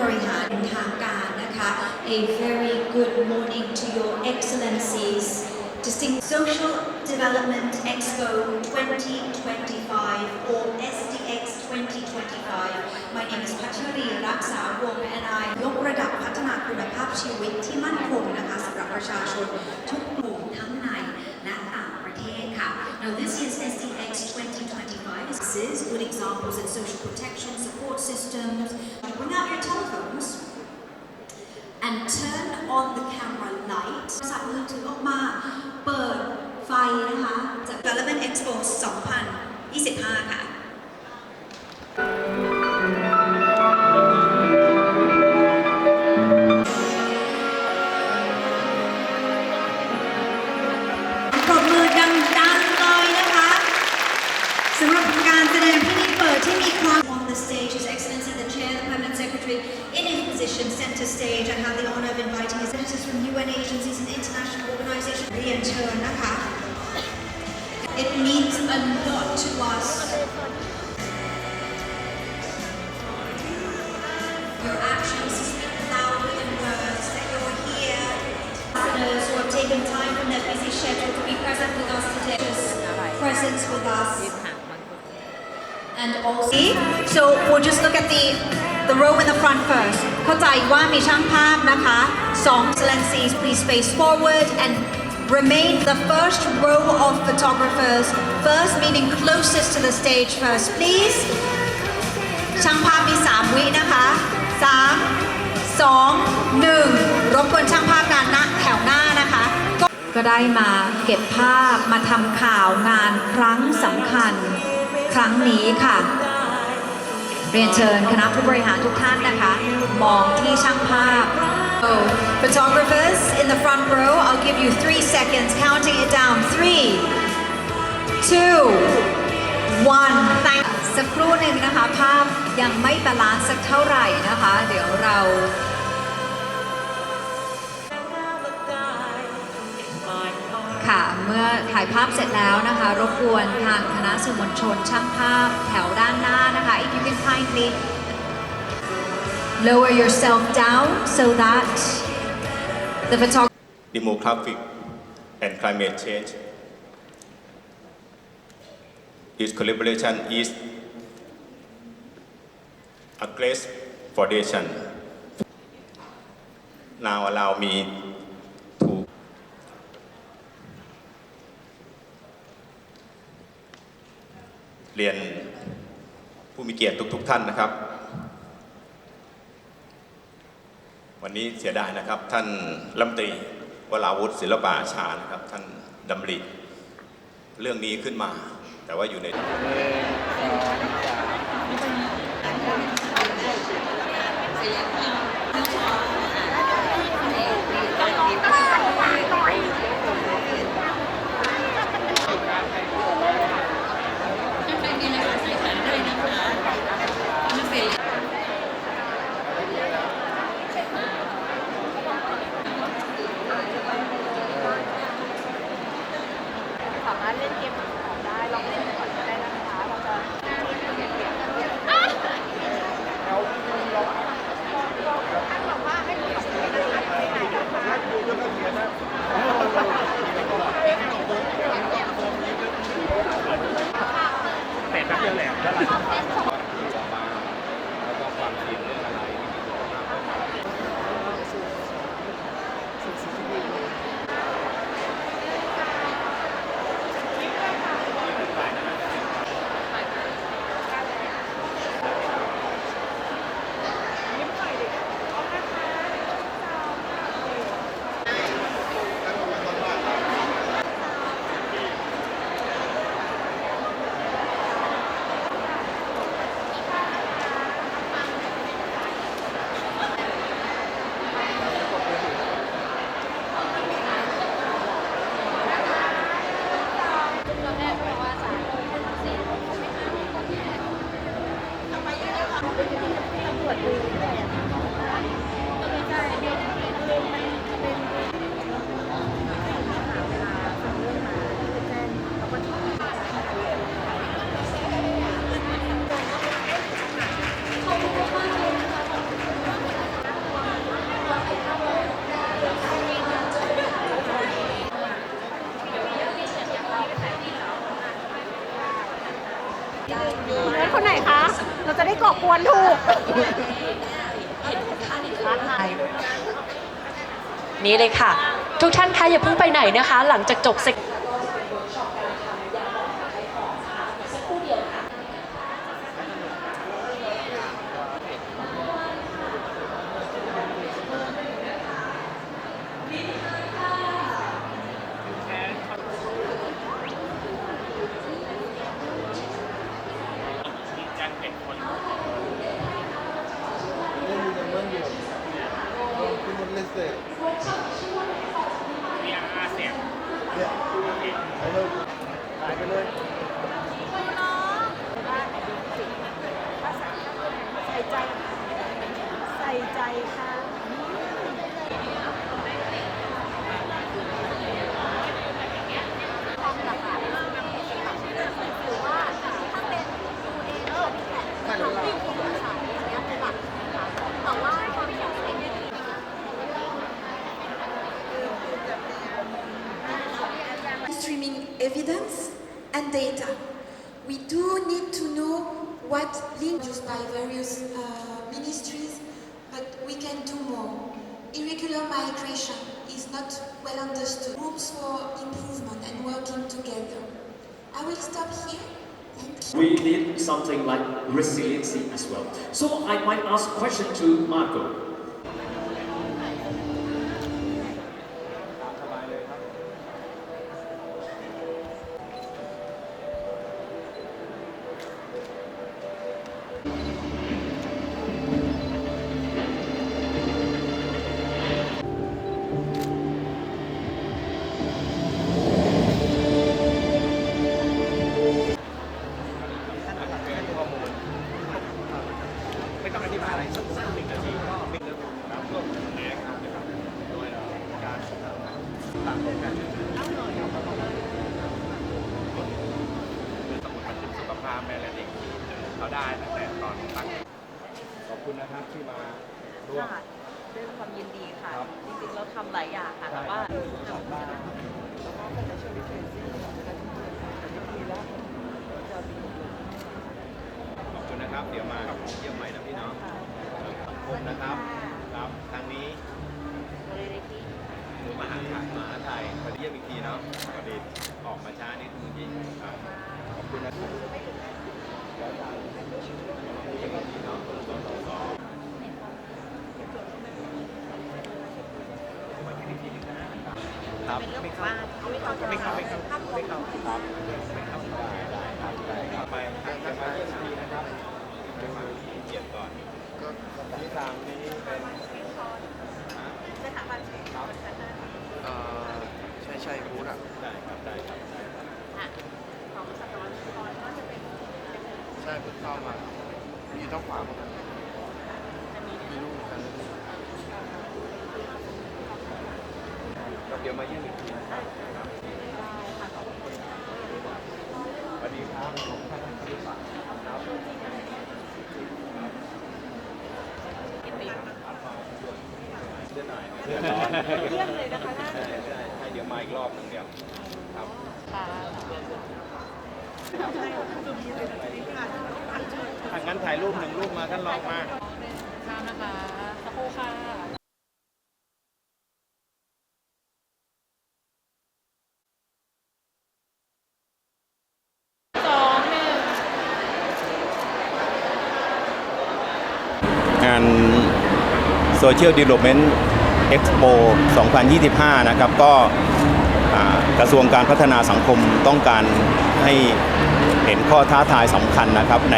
บริหารเป็นทางการนะคะ A very good morning to your excellencies Distinct Social Development Expo 2025 or SDX 2025 My name is Pachari รักษาวงศ์ and I ยกระดับพัฒนาคุณภาพชีวิตที่มั่นคงนะคะสำหรับประชาชนทุกกลุ่มทั้งในและต่างประเทศค่ะ Now this is SDX 2025 This is good examples in social protection support systems Bring out your telephones and turn on the camera light โทรศัพท์มือถือออกมา เปิดไฟนะคะจาก Relevant Expo 2025 ค่ะ on the stage, His Excellency the Chair, the Permanent Secretary, in his position, centre stage. I have the honour of inviting his senators from UN agencies and international organisations. It means a lot to us. Your actions speak louder than words, that you're here. Who have taken time from their busy schedule to be present And also, so we'll just look at the the row in the front first. เข้าใจว่ามีช่างภาพนะคะสอง excellencies please face forward and remain the first row of photographers first meaning closest to the stage first please ช่างภาพมี 3 วินะคะ 3 2 1 รบกวนช่างภาพงานหน้าแถวหน้านะคะ ก็ได้มาเก็บภาพมาทำข่าวงานครั้งสำคัญ ครั้งนี้ค่ะ เรียนเชิญคณะผู้บริหารทุกท่านนะคะ มองที่ช่างภาพ So, photographers in the front row, I'll give you three seconds, counting it down. Three, two, one. Thank สักครู่หนึ่งนะคะ ภาพยังไม่บาลานซ์สักเท่าไหร่นะคะ เดี๋ยวเรา เมื่อถ่ายภาพเสร็จแล้วนะคะ รบกวนทางคณะสื่อมวลชนช่างภาพแถวด้านหน้านะคะ if you can kindly lower yourself down so that the photographer demographic and climate change. is collaboration is a great foundation. Now allow me to เรียนผู้มีเกียรติทุก ๆ ท่านนะครับ วันนี้เสียดายนะครับท่านรัฐมนตรีวราวุฒิศิลปะอาชานะครับ ท่านดำริเรื่องนี้ขึ้นมา แต่ว่าอยู่ในส จะได้กวนถูกนี่เลยค่ะ ทุกท่านคะอย่าเพิ่งไปไหนนะคะ หลังจากจบเซก We need something like resiliency as well. So I might ask question to Marco. สุขภาพแม่และเด็กเขาได้ตั้งแต่ตอนตั้งขอบคุณนะครับที่มาร่วมค่ะด้วยความยินดีค่ะครับจริงๆเราทำหลายอย่างค่ะแต่ว่าขอบคุณนะครับ เดี๋ยวมาเยี่ยมใหม่นะพี่น้องสังคมนะครับ ครับทางนี้หรือมหาไทยมหาไทยพอดีเยี่ยมอีกทีเนาะพอดี ออกมาช้านิดนึงจริงครับขอบคุณนะครับเยี่ยมอีกทีเนาะสองสองสองครับไม่เข้าไม่เข้าไม่เข้าไม่เข้าไม่เข้าครับไม่เข้าได้ได้ครับได้ครับไปจะมาเยี่ยมอีกทีนะครับจะมาเยี่ยมก่อนก็ที่ทางนี้เป็นเอ่อ ใช่ใช่บูธอะได้ครับได้ครับได้ครับใช่เพิ่งเข้ามาอยู่ต้องขวามือมีรูปกันครับเดี๋ยวมาเยี่ยมอีกทีนะครับสวัสดีครับผมท่านผู้ชมครับเดือนหน่อยเรื่องเลยนะคะท่านใช่ใช่ให้เดี๋ยวมาอีกรอบหนึงเดียวครับค่ะถ้างั้นถ่ายรูปหนึ่งรูปมาท่านลองมานะคะสักครู่ค่ะ งาน Social Development Expo 2025 นะครับ ก็กระทรวงการพัฒนาสังคมต้องการให้เห็นข้อท้าทายสำคัญนะครับ ใน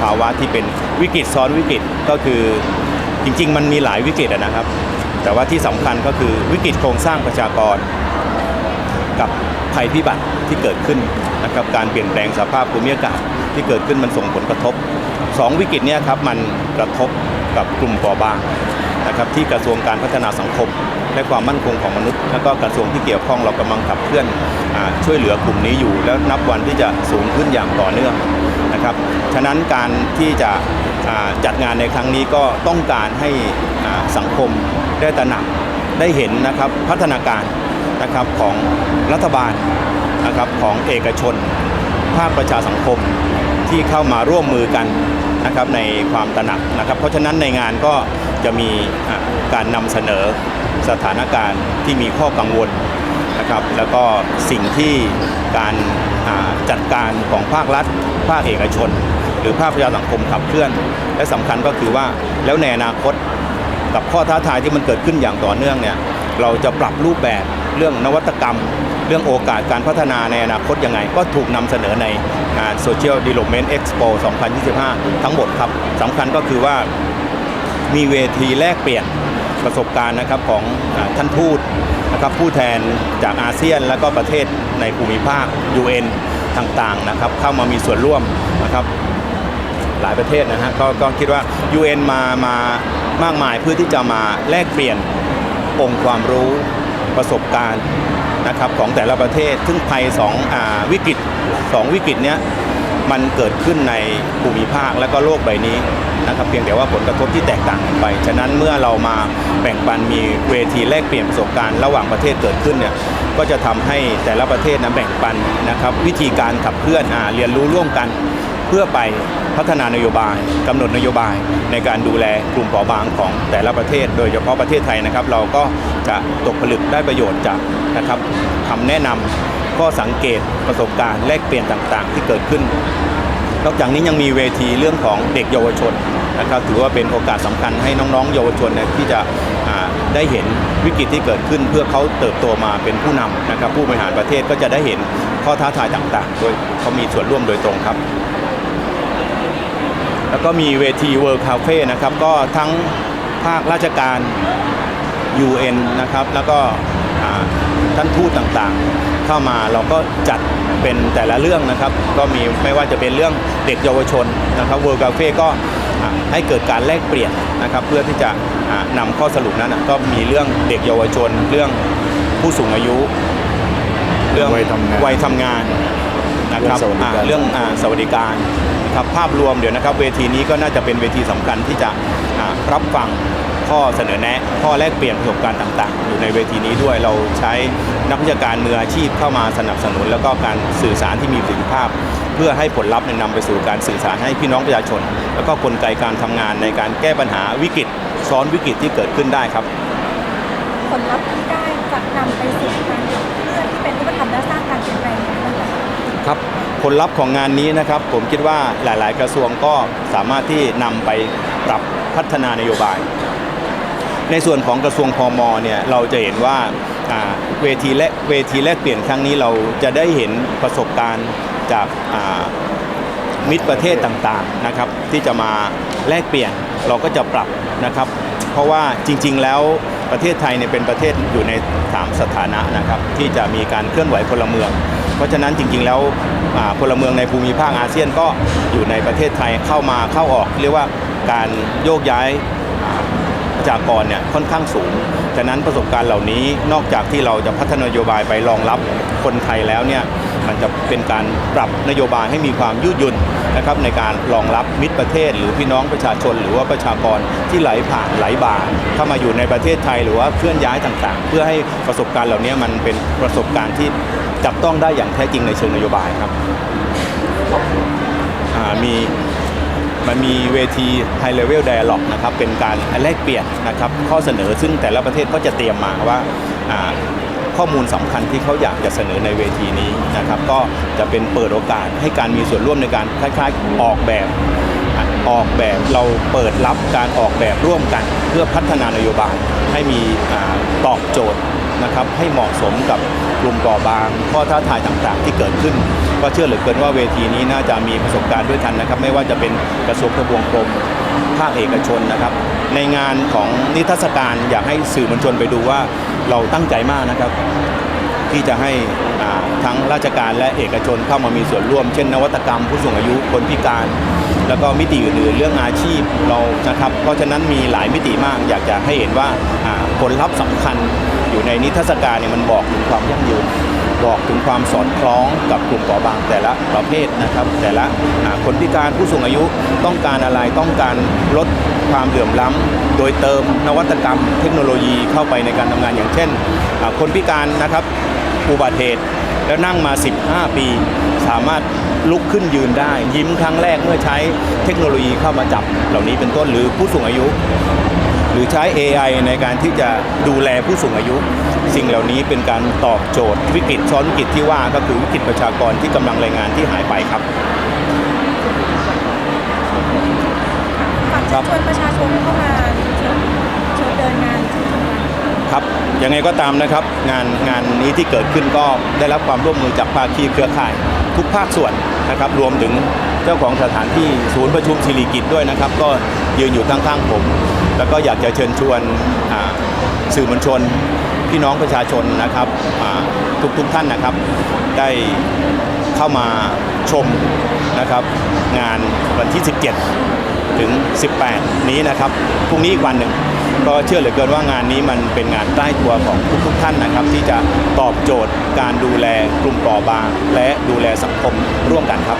ภาวะที่เป็นวิกฤตซ้อนวิกฤตก็คือจริง ๆ มันมีหลายวิกฤตนะครับ แต่ว่าที่สำคัญก็คือวิกฤตโครงสร้างประชากร กับภัยพิบัติที่เกิดขึ้นนะครับการเปลี่ยนแปลงสภาพภูมิอากาศที่เกิดขึ้นมันส่งผลกระทบสองวิกฤตเนี้ครับมันกระทบกับกลุ่มเปราะบาง นะครับที่กระทรวงการพัฒนาสังคม และความมั่นคงของมนุษย์ และก็กระทรวงที่เกี่ยวข้องเรากำลังขับเคลื่อนอช่วยเหลือกลุ่มนี้อยู่ แล้วนับวันที่จะสูงขึ้นอย่างต่อเนื่องนะครับฉะนั้นการที่จะจัดงานในครั้งนี้ก็ต้องการให้สังคมได้ตระหนักได้เห็นนะครับพัฒนาการนะครับของรัฐบาลนะครับของเอกชน ภาคประชาสังคมที่เข้ามาร่วมมือกันนะครับในความตระหนักนะครับ เพราะฉะนั้นในงานก็ จะมีการนำเสนอสถานการณ์ที่มีข้อกังวลนะครับแล้วก็สิ่งที่การจัดการของภาครัฐ ภาคเอกชน หรือภาคประชาสังคมขับเคลื่อน และสำคัญก็คือว่าแล้วในอนาคตกับข้อท้าทายที่มันเกิดขึ้นอย่างต่อเนื่องเนี่ยเราจะปรับรูปแบบเรื่องนวัตกรรม เรื่องโอกาสการพัฒนาในอนาคตยังไง ก็ถูกนำเสนอในงาน Social Development Expo 2025 ทั้งหมดครับสำคัญก็คือว่า มีเวทีแลกเปลี่ยนประสบการณ์นะครับของอท่านทูตนะครับผู้แทนจากอาเซียนและก็ประเทศในภูมิภาค UN ต่างๆนะครับเข้ามามีส่วนร่วมนะครับหลายประเทศนะฮะกก็คิดว่า UN มามามากมายเพื่อที่จะมาแลกเปลี่ยนองค์ความรู้ประสบการณ์นะครับของแต่ละประเทศ ซึ่งภัยสองอวิกฤตสองวิกฤตเนี้ย มันเกิดขึ้นในภูมิภาคและก็โลกใบนี้นะครับเพียงแต่ว่าผลกระทบที่แตกต่างกันไป ฉะนั้นเมื่อเรามาแบ่งปันมีเวทีแลกเปลี่ยนประสบการณ์ระหว่างประเทศเกิดขึ้นเนี่ยก็จะทำให้แต่ละประเทศนะแบ่งปันนะครับวิธีการขับเคลื่อนอเรียนรู้ร่วมกันเพื่อไปพัฒนานโยบายกำหนดนโยบายในการดูแลกลุ่มเปราะบางของแต่ละประเทศ โดยเฉพาะประเทศไทยนะครับ เราก็จะตกผลึกได้ประโยชน์จากนะครับคำแนะนำ ข้อสังเกตประสบการณ์แลกเปลี่ยนต่างๆ ที่เกิดขึ้น นอกจากนี้ยังมีเวทีเรื่องของเด็กเยาวชนนะครับถือว่าเป็นโอกาสสำคัญให้น้องๆ เยาวชนนี่ยที่จะได้เห็นวิกฤตที่เกิดขึ้น เพื่อเขาเติบโตมาเป็นผู้นำนะครับผู้บริหารประเทศก็จะได้เห็นข้อท้าทายต่างๆ โดยเขามีส่วนร่วมโดยตรงครับ แล้วก็มีเวที World Cafe นะครับก็ทั้งภาคราชการ UN นะครับแล้วก็ ท่านทูตต่างๆ เข้ามาเราก็จัดเป็นแต่ละเรื่องนะครับ ก็มีไม่ว่าจะเป็นเรื่องเด็กเยาวชนนะครับ World Cafe ก็อ่าให้เกิดการแลกเปลี่ยนนะครับ เพื่อที่จะอ่านำข้อสรุปนั้นน่ะก็มีเรื่องเด็กเยาวชน เรื่องผู้สูงอายุ เรื่องวัยทำงานวัยทำงานนะครับเรื่องสวัสดิการอ่าเรื่องอ่าสวัสดิการครับภาพรวมเดี๋ยวนะครับ เวทีนี้ก็น่าจะเป็นเวทีสำคัญที่จะอ่ารับฟัง ข้อเสนอแนะ ข้อแลกเปลี่ยนประสบการณ์ต่าง ๆ อยู่ในเวทีนี้ด้วยเราใช้นักวิชาการมืออาชีพเข้ามาสนับสนุน แล้วก็การสื่อสารที่มีประสิทธิภาพ เพื่อให้ผลลัพธ์เนี่ยนำไปสู่การสื่อสารให้พี่น้องประชาชน แล้วก็กลไกการทำงานในการแก้ปัญหาวิกฤต ซ้อนวิกฤตที่เกิดขึ้นได้ครับ ผลลัพธ์ที่ได้จะนำไปสู่การขับเคลื่อนที่เป็นรูปธรรมและสร้างการเปลี่ยนแปลงในบ้างคะครับผลลัพธ์ของงานนี้นะครับ ผมคิดว่าหลาย ๆ กระทรวงก็สามารถที่นำไปปรับพัฒนานโยบาย ในส่วนของกระทรวงพมเนี่ยเราจะเห็นว่าเวทีและเวทีแลกเปลี่ยนครั้งนี้เราจะได้เห็นประสบการณ์จากมิตรประเทศต่างๆนะครับที่จะมาแลกเปลี่ยนเราก็จะปรับนะครับ เพราะว่าจริง ๆ แล้วประเทศไทยเนี่ยเป็นประเทศอยู่ในสามสถานะนะครับที่จะมีการเคลื่อนไหวพลเมือง เพราะฉะนั้นจริง ๆ แล้วพลเมืองในภูมิภาคอาเซียนก็อยู่ในประเทศไทยเข้ามาเข้าออก เรียกว่าการโยกย้ายอ่าประชากรเนี่ย ค่อนข้างสูงฉะนั้นประสบการณ์เหล่านี้นอกจากที่เราจะพัฒนานโยบายไปรองรับคนไทยแล้วเนี่ยมันจะเป็นการปรับนโยบายให้มีความยืดหยุ่นนะครับในการรองรับมิตรประเทศ หรือพี่น้องประชาชน หรือว่าประชากรที่ไหลผ่านไหลบ่าเข้ามาอยู่ในประเทศไทยหรือว่าเคลื่อนย้ายต่างๆ เพื่อให้ประสบการณ์เหล่านี้มันเป็นประสบการณ์ที่จับต้องได้อย่างแท้จริงในเชิงนโยบายครับมี มันมีเวที High Level Dialogue นะครับเป็นการแลกเปลี่ยนนะครับข้อเสนอซึ่งแต่ละประเทศก็จะเตรียมมาว่าข้อมูลสำคัญที่เขาอยากจะเสนอในเวทีนี้นะครับก็จะเป็นเปิดโอกาสให้การมีส่วนร่วมในการคล้ายๆออกแบบออกแบบเราเปิดรับการออกแบบร่วมกัน เพื่อพัฒนานโยบายให้มีอตอบโจทย์ นะครับให้เหมาะสมกับกลุ่มก่อบางข้อท้าทายต่างๆ ที่เกิดขึ้น ก็เชื่อเหลือเกินว่าเวทีนี้น่าจะมีประสบการณ์ด้วยกันนะครับ ไม่ว่าจะเป็นกระทรวงทบวงกรมภาคเอกชนนะครับ ในงานของนิทรรศการอยากให้สื่อมวลชนไปดูว่าเราตั้งใจมากนะครับ ที่จะให้ทั้งราชการและเอกชนเข้ามามีส่วนร่วม เช่น นวัตกรรมผู้สูงอายุคนพิการ แล้วก็มิติอื่นๆเรื่องอาชีพเรานะครับ เพราะฉะนั้นมีหลายมิติมากอยากจะให้เห็นว่าผลลัพธ์สำคัญอยู่ในนิทรรศการเนี่ยมันบอกถึงความยั่งยืนบอกถึงความสอดคล้องกับกลุ่มเปราะบางแต่ละประเภทนะครับ แต่ละคนพิการผู้สูงอายุต้องการอะไรต้องการลดความเหลื่อมล้ำโดยเติมนวัตกรรม เทคโนโลยีเข้าไปในการทำงานอย่างเช่น คนพิการนะครับอุบัติเหตุ แล้วนั่งมา 15 ปี สามารถลุกขึ้นยืนได้ ยิ้มครั้งแรกเมื่อใช้เทคโนโลยีเข้ามาจับ เหล่านี้เป็นต้นหรือผู้สูงอายุ หรือใช้ AI ในการที่จะดูแลผู้สูงอายุ สิ่งเหล่านี้เป็นการตอบโจทย์วิกฤตซ้อนวิกฤตที่ว่าก็คือวิกฤตประชากรที่กำลังแรงงานที่หายไปครับฝากเชิญชวนประชาชนเข้ามาเชิญเชิญเดินงานชุมชนกัน ครับยังไงก็ตามนะครับงานงานนี้ที่เกิดขึ้นก็ได้รับความร่วมมือจากภาคีเครือข่าย ทุกภาคส่วนนะครับรวมถึงเจ้าของสถานที่ศูนย์ประชุมศิริกิตด้วยนะครับ ก็ยืนอยู่ข้างๆผม แล้วก็อยากจะเชิญชวนสื่อมวลชน พี่น้องประชาชนนะครับทุกทุกท่านนะครับ ได้เข้ามาชมนะครับ งานวันที่ 17 ถึง 18 นี้นะครับพรุ่งนี้อีกวันหนึ่ง ก็เชื่อเหลือเกินว่างานนี้มันเป็นงานใต้ตัวของทุกๆท่านนะครับ ที่จะตอบโจทย์การดูแลกลุ่มเปราะบาง และดูแลสังคมร่วมกันครับ